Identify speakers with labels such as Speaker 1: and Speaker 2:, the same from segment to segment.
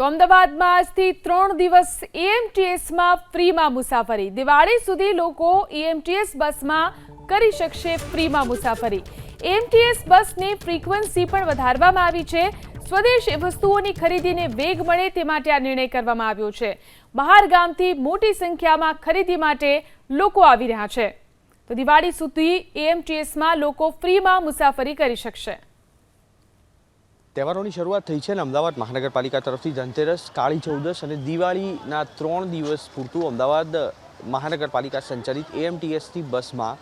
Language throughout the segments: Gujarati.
Speaker 1: તો અમદાવાદમાં આજથી ત્રણ દિવસ એએમટીએસમાં ફ્રીમાં મુસાફરી. દિવાળી સુધી લોકો એએમટીએસ બસમાં કરી શકશે ફ્રીમાં મુસાફરી. એએમટીએસ બસની ફ્રીક્વન્સી પણ વધારવામાં આવી છે. સ્વદેશ વસ્તુઓની ખરીદીને વેગ મળે તે માટે આ નિર્ણય કરવામાં આવ્યો છે. બહાર ગામથી મોટી સંખ્યામાં ખરીદી માટે લોકો આવી રહ્યા છે. તો દિવાળી સુધી એએમટીએસમાં લોકો ફ્રીમાં મુસાફરી કરી શકશે.
Speaker 2: તહેવારોની શરૂઆત થઈ છે અને અમદાવાદ મહાનગરપાલિકા તરફથી ધનતેરસ, કાળી ચૌદસ અને દિવાળીના ત્રણ દિવસ પૂરતું અમદાવાદ મહાનગરપાલિકા સંચાલિત એએમટીએસની બસમાં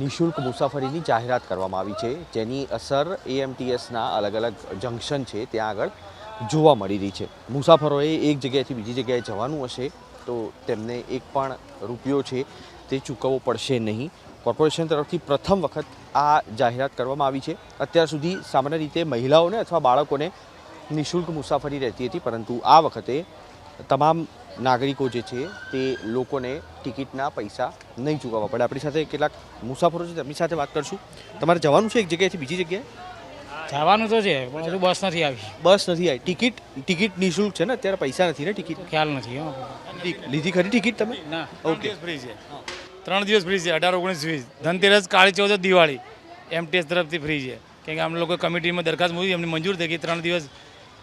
Speaker 2: નિઃશુલ્ક મુસાફરીની જાહેરાત કરવામાં આવી છે, જેની અસર એએમટીએસના અલગ અલગ જંકશન છે, ત્યાં આગળ જોવા મળી રહી છે. મુસાફરોએ એક જગ્યાએથી બીજી જગ્યાએ જવાનું હશે તો તેમને એક પણ રૂપિયો છે તે ચૂકવવો પડશે નહીં. કોર્પોરેશન તરફથી પ્રથમ વખત આ જાહેરાત કરવામાં આવી છે. અત્યાર સુધી સામાન્ય રીતે મહિલાઓને અથવા બાળકોને નિઃશુલ્ક મુસાફરી રહેતી હતી પરંતુ આ વખતે તમામ નાગરિકો જે છે તે લોકોને ટિકિટના પૈસા નહીં ચૂકવવા પડે. આપણી સાથે કેટલાક મુસાફરો છે તેમની સાથે વાત કરશું. તમારે જવાનું છે એક જગ્યાએથી બીજી જગ્યાએ?
Speaker 3: જવાનું તો છે પણ હજુ બસ નથી આવી.
Speaker 2: બસ નથી આવી. ટિકિટ ટિકિટ નિઃશુલ્ક છે ને? અત્યારે પૈસા નથી ને ટિકિટ?
Speaker 3: ખ્યાલ નથી.
Speaker 2: લીધી ખરી ટિકિટ તમે?
Speaker 3: ના.
Speaker 2: ઓકે.
Speaker 4: ફ્રી છે ત્રણ દિવસ ફ્રી છે અઢાર ઓગણીસ વીસ ધનતેરસ કાળી ચૌદ દિવાળી. એમટીએસ તરફથી ફ્રી છે. કેમ કે અમે લોકો કમિટીમાં દરખાસ્ત મૂકી એમને મંજૂર થઈ ગઈ ત્રણ દિવસ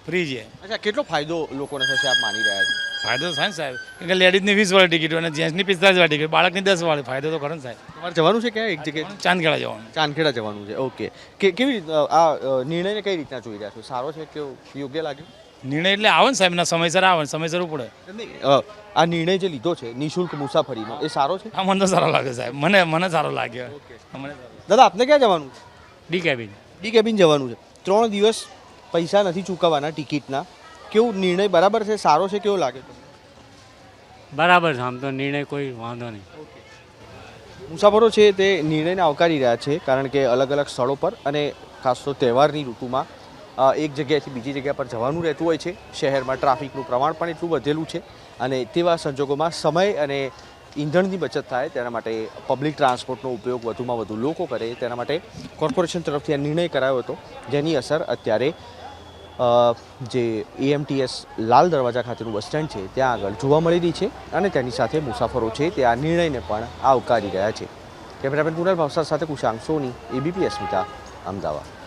Speaker 4: ફ્રી છે.
Speaker 2: અચ્છા કેટલો ફાયદો લોકોને થશે આપ માની રહ્યા છો?
Speaker 4: ફાયદો થાય ને સાહેબ. કેમ કે લેડીઝની વીસ વાળી ટિકિટ અને જેન્ટ્સની પિસ્તાલીસ વાળી ટિકિટ બાળકની દસ વાળી ફાયદો તો ખરો ને સાહેબ.
Speaker 2: તમારે જવાનું છે ક્યાં? એક જગ્યાએ?
Speaker 4: ચાંદખેડા જવાનું.
Speaker 2: ચાંદખેડા જવાનું છે ઓકે. કે કેવી રીતે આ નિર્ણયને કઈ રીતના જોઈ રહ્યા છો? સારો છે કે યોગ્ય લાગ્યો?
Speaker 4: નિર્ણય એટલે આવે ને સાહેબ ના સમયસર આવે ને સમયસર ઉપડે.
Speaker 2: આ નિર્ણય જે લીધો છે નિઃશુલ્ક મુસાફરીનો એ સારો છે?
Speaker 4: આ મને તો સારો લાગે સાહેબ મને મને સારો લાગ્યો મને
Speaker 2: દાદા આપને ક્યાં જવાનું છે?
Speaker 3: D cabin.
Speaker 2: ડી કેબિન જવાનું છે. ત્રણ દિવસ પૈસા નથી ચૂકવવાના ટિકિટના. કેવું નિર્ણય બરાબર છે સારો છે કેવો લાગે
Speaker 5: બરાબર છે આમ તો નિર્ણય કોઈ વાંધો નહીં.
Speaker 2: મુસાફરો છે તે નિર્ણયને આવકારી રહ્યા છે કારણ કે અલગ અલગ સ્થળો પર અને ખાસ તો તહેવારની ઋતુમાં એક જગ્યાએથી બીજી જગ્યા પર જવાનું રહેતું હોય છે. શહેરમાં ટ્રાફિકનું પ્રમાણ પણ એટલું વધેલું છે અને તેવા સંજોગોમાં સમય અને ઈંધણની બચત થાય તેના માટે પબ્લિક ટ્રાન્સપોર્ટનો ઉપયોગ વધુમાં વધુ લોકો કરે તેના માટે કોર્પોરેશન તરફથી આ નિર્ણય કરાયો હતો. જેની અસર અત્યારે જે AMTS Lal Darwaja ખાતેનું bus stand છે ત્યાં આગળ જોવા મળી રહી છે અને તેની સાથે મુસાફરો છે તે આ નિર્ણયને પણ આવકારી રહ્યા છે. કેમેરામેન કુનાલ ભાવસાર સાથે કુશાંક સોની એબીપી અસ્મિતા અમદાવાદ.